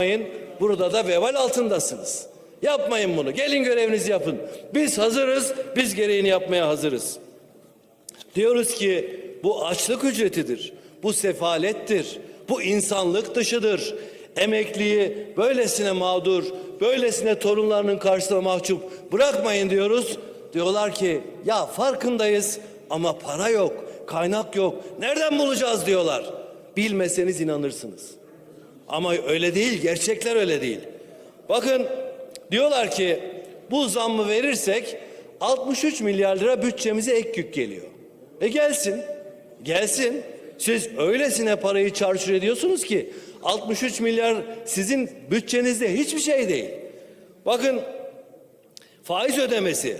Yapmayın. Burada da vebal altındasınız. Yapmayın bunu. Gelin görevinizi yapın. Biz hazırız. Biz gereğini yapmaya hazırız. Diyoruz ki bu açlık ücretidir. Bu sefalettir. Bu insanlık dışıdır. Emekliyi böylesine mağdur, böylesine torunlarının karşısına mahcup bırakmayın diyoruz. Diyorlar ki ya farkındayız ama para yok, kaynak yok. Nereden bulacağız diyorlar. Bilmeseniz inanırsınız. Ama öyle değil, gerçekler öyle değil. Bakın diyorlar ki bu zammı verirsek 63 milyar lira bütçemize ek yük geliyor. E gelsin, gelsin. Siz öylesine parayı çarçur ediyorsunuz ki 63 milyar sizin bütçenizde hiçbir şey değil. Bakın faiz ödemesi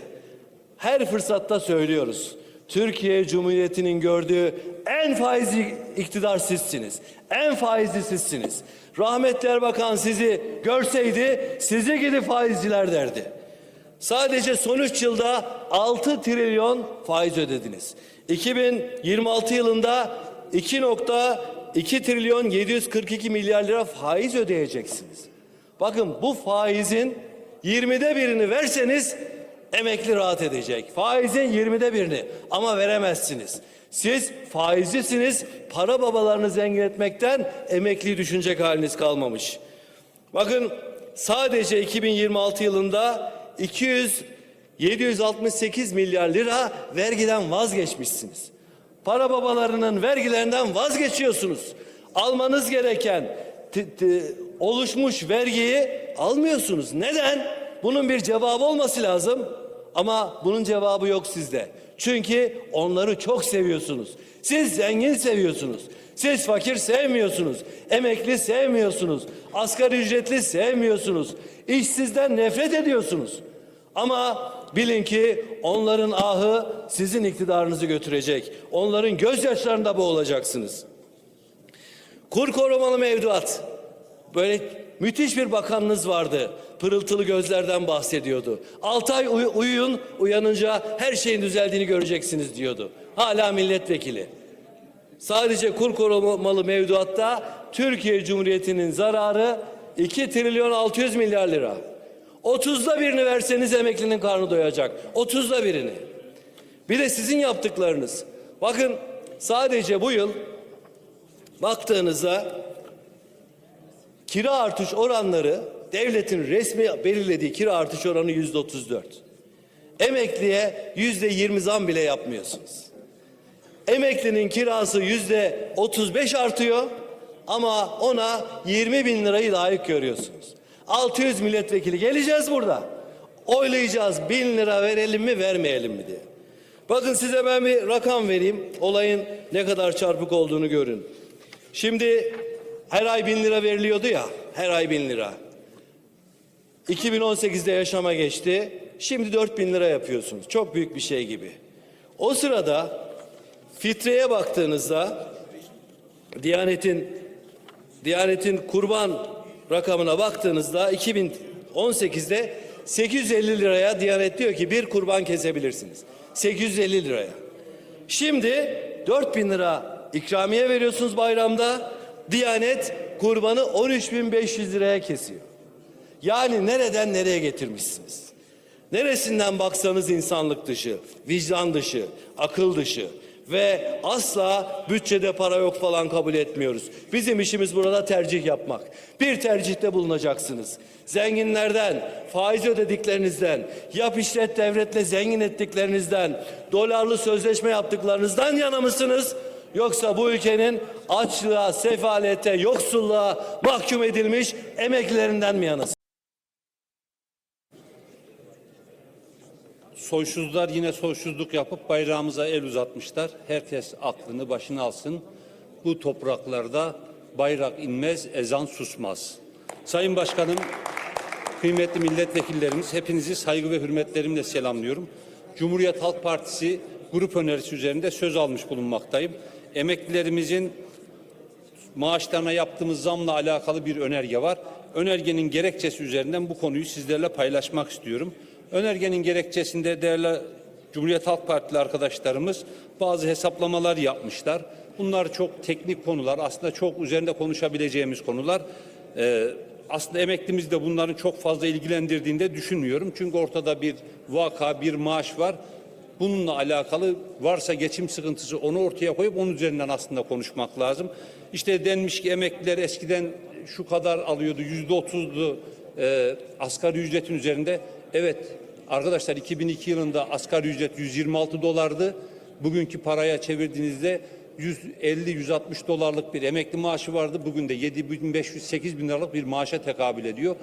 her fırsatta söylüyoruz. Türkiye Cumhuriyeti'nin gördüğü en faizli iktidar sizsiniz. En faizli sizsiniz. Rahmetli Erbakan sizi görseydi sizi gidi faizciler derdi. Sadece son 3 yılda 6 trilyon faiz ödediniz. 2026 yılında 2.2 trilyon 742 milyar lira faiz ödeyeceksiniz. Bakın bu faizin 20'de birini verseniz emekli rahat edecek. Faizin 20'de birini ama veremezsiniz. Siz faizcisiniz, para babalarını zengin etmekten emekliyi düşünecek haliniz kalmamış. Bakın sadece 2026 yılında 200 768 milyar lira vergiden vazgeçmişsiniz. Para babalarının vergilerinden vazgeçiyorsunuz. Almanız gereken oluşmuş vergiyi almıyorsunuz. Neden? Bunun bir cevabı olması lazım. Ama bunun cevabı yok sizde. Çünkü onları çok seviyorsunuz. Siz zengin seviyorsunuz. Siz fakir sevmiyorsunuz. Emekli sevmiyorsunuz. Asgari ücretli sevmiyorsunuz. İşsizden nefret ediyorsunuz. Ama bilin ki onların ahı sizin iktidarınızı götürecek. Onların gözyaşlarında boğulacaksınız. Kur korumalı mevduat. Böyle müthiş bir bakanınız vardı. Pırıltılı gözlerden bahsediyordu. 6 ay uy- uyuyun, uyanınca her şeyin düzeldiğini göreceksiniz diyordu. Hala milletvekili. Sadece kur korumalı mevduatta Türkiye Cumhuriyeti'nin zararı 2 trilyon 600 milyar lira. 30'da birini verseniz emeklinin karnı doyacak. 30'da birini. Bir de sizin yaptıklarınız. Bakın sadece bu yıl baktığınızda kira artış oranları devletin resmi belirlediği kira artış oranı yüzde 34. Emekliye yüzde 20 zam bile yapmıyorsunuz. Emeklinin kirası yüzde 35 artıyor ama ona 20 bin lirayı layık görüyorsunuz. 600 milletvekili geleceğiz burada. Oylayacağız bin lira verelim mi vermeyelim mi diye. Bakın size ben bir rakam vereyim. Olayın ne kadar çarpık olduğunu görün. Şimdi her ay bin lira veriliyordu ya. Her ay bin lira. 2018'de yaşama geçti. Şimdi 4 bin lira yapıyorsunuz. Çok büyük bir şey gibi. O sırada fitreye baktığınızda Diyanet'in Diyanet'in kurban rakamına baktığınızda 2018'de 850 liraya Diyanet diyor ki bir kurban kesebilirsiniz. 850 liraya. Şimdi 4000 lira ikramiye veriyorsunuz bayramda. Diyanet kurbanı 13.500 liraya kesiyor. Yani nereden nereye getirmişsiniz? Neresinden baksanız insanlık dışı, vicdan dışı, akıl dışı ve asla bütçede para yok falan kabul etmiyoruz. Bizim işimiz burada tercih yapmak. Bir tercihte bulunacaksınız. Zenginlerden, faiz ödediklerinizden, yap işlet devletle zengin ettiklerinizden, dolarlı sözleşme yaptıklarınızdan yana mısınız? Yoksa bu ülkenin açlığa, sefalete, yoksulluğa mahkum edilmiş emeklilerinden mi yanasınız? Soysuzlar yine soysuzluk yapıp bayrağımıza el uzatmışlar. Herkes aklını başına alsın. Bu topraklarda bayrak inmez, ezan susmaz. Sayın Başkanım, kıymetli milletvekillerimiz hepinizi saygı ve hürmetlerimle selamlıyorum. Cumhuriyet Halk Partisi grup önerisi üzerinde söz almış bulunmaktayım. Emeklilerimizin maaşlarına yaptığımız zamla alakalı bir önerge var. Önergenin gerekçesi üzerinden bu konuyu sizlerle paylaşmak istiyorum. Önergenin gerekçesinde değerli Cumhuriyet Halk Partili arkadaşlarımız bazı hesaplamalar yapmışlar. Bunlar çok teknik konular, aslında çok üzerinde konuşabileceğimiz konular. Ee, aslında emeklimiz de bunların çok fazla ilgilendirdiğinde düşünmüyorum. Çünkü ortada bir vaka, bir maaş var. Bununla alakalı varsa geçim sıkıntısı onu ortaya koyup onun üzerinden aslında konuşmak lazım. İşte denmiş ki emekliler eskiden şu kadar alıyordu, yüzde otuzdu e, asgari ücretin üzerinde. Evet arkadaşlar 2002 yılında asgari ücret 126 dolardı. Bugünkü paraya çevirdiğinizde 150-160 dolarlık bir emekli maaşı vardı. Bugün de 7500-8000 liralık bir maaşa tekabül ediyor.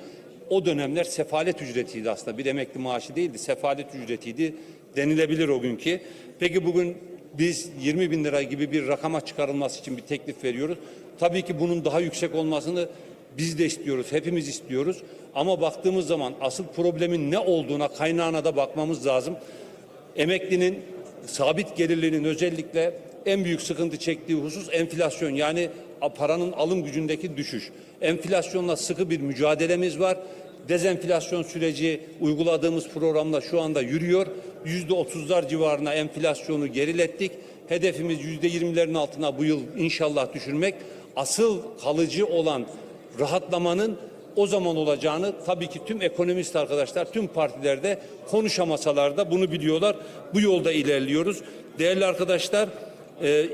O dönemler sefalet ücretiydi aslında. Bir emekli maaşı değildi, sefalet ücretiydi denilebilir o günkü. Peki bugün biz 20 bin lira gibi bir rakama çıkarılması için bir teklif veriyoruz. Tabii ki bunun daha yüksek olmasını biz de istiyoruz, hepimiz istiyoruz. Ama baktığımız zaman asıl problemin ne olduğuna, kaynağına da bakmamız lazım. Emeklinin sabit gelirlerinin özellikle en büyük sıkıntı çektiği husus enflasyon yani paranın alım gücündeki düşüş. Enflasyonla sıkı bir mücadelemiz var. Dezenflasyon süreci uyguladığımız programla şu anda yürüyor. Yüzde otuzlar civarına enflasyonu gerilettik. Hedefimiz yüzde yirmilerin altına bu yıl inşallah düşürmek. Asıl kalıcı olan rahatlamanın o zaman olacağını tabii ki tüm ekonomist arkadaşlar, tüm partilerde konuşamasalar da bunu biliyorlar. Bu yolda ilerliyoruz. Değerli arkadaşlar, e,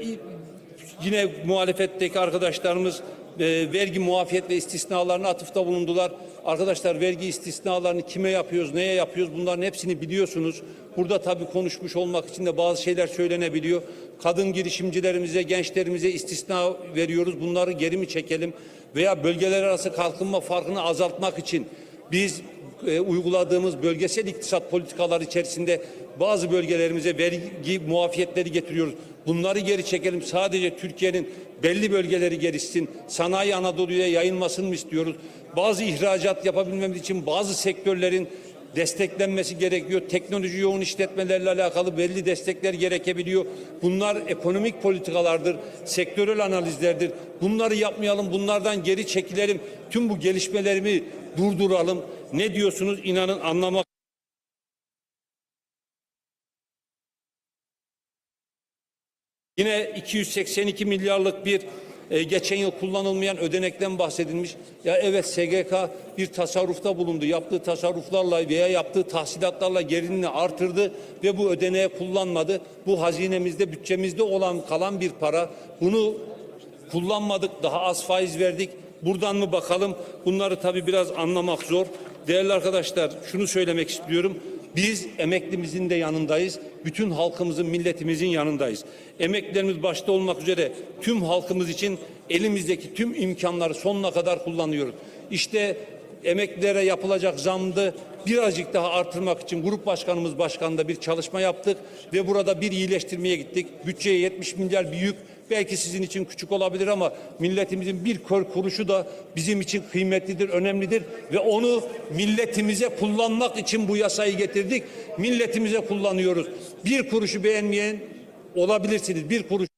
yine muhalefetteki arkadaşlarımız e, vergi muafiyet ve istisnalarına atıfta bulundular. Arkadaşlar vergi istisnalarını kime yapıyoruz, neye yapıyoruz bunların hepsini biliyorsunuz. Burada tabii konuşmuş olmak için de bazı şeyler söylenebiliyor. Kadın girişimcilerimize, gençlerimize istisna veriyoruz. Bunları geri mi çekelim? Veya bölgeler arası kalkınma farkını azaltmak için biz e, uyguladığımız bölgesel iktisat politikaları içerisinde bazı bölgelerimize vergi muafiyetleri getiriyoruz. Bunları geri çekelim. Sadece Türkiye'nin belli bölgeleri gelişsin. Sanayi Anadolu'ya yayılmasını mı istiyoruz? Bazı ihracat yapabilmemiz için bazı sektörlerin desteklenmesi gerekiyor. Teknoloji yoğun işletmelerle alakalı belli destekler gerekebiliyor. Bunlar ekonomik politikalardır, sektörel analizlerdir. Bunları yapmayalım, bunlardan geri çekilelim. Tüm bu gelişmelerimi durduralım. Ne diyorsunuz? İnanın anlamak Yine 282 milyarlık bir e, geçen yıl kullanılmayan ödenekten bahsedilmiş. Ya evet SGK bir tasarrufta bulundu. Yaptığı tasarruflarla veya yaptığı tahsilatlarla gerilimini artırdı ve bu ödeneğe kullanmadı. Bu hazinemizde, bütçemizde olan kalan bir para. Bunu kullanmadık, daha az faiz verdik. Buradan mı bakalım? Bunları tabii biraz anlamak zor. Değerli arkadaşlar, şunu söylemek istiyorum. Biz emeklimizin de yanındayız. Bütün halkımızın, milletimizin yanındayız. Emeklilerimiz başta olmak üzere tüm halkımız için elimizdeki tüm imkanları sonuna kadar kullanıyoruz. İşte emeklilere yapılacak zamdı birazcık daha artırmak için grup başkanımız başkanında bir çalışma yaptık ve burada bir iyileştirmeye gittik. Bütçeye 70 milyar bir yük belki sizin için küçük olabilir ama milletimizin bir kör kuruşu da bizim için kıymetlidir, önemlidir ve onu milletimize kullanmak için bu yasayı getirdik. Milletimize kullanıyoruz. Bir kuruşu beğenmeyen olabilirsiniz. Bir kuruş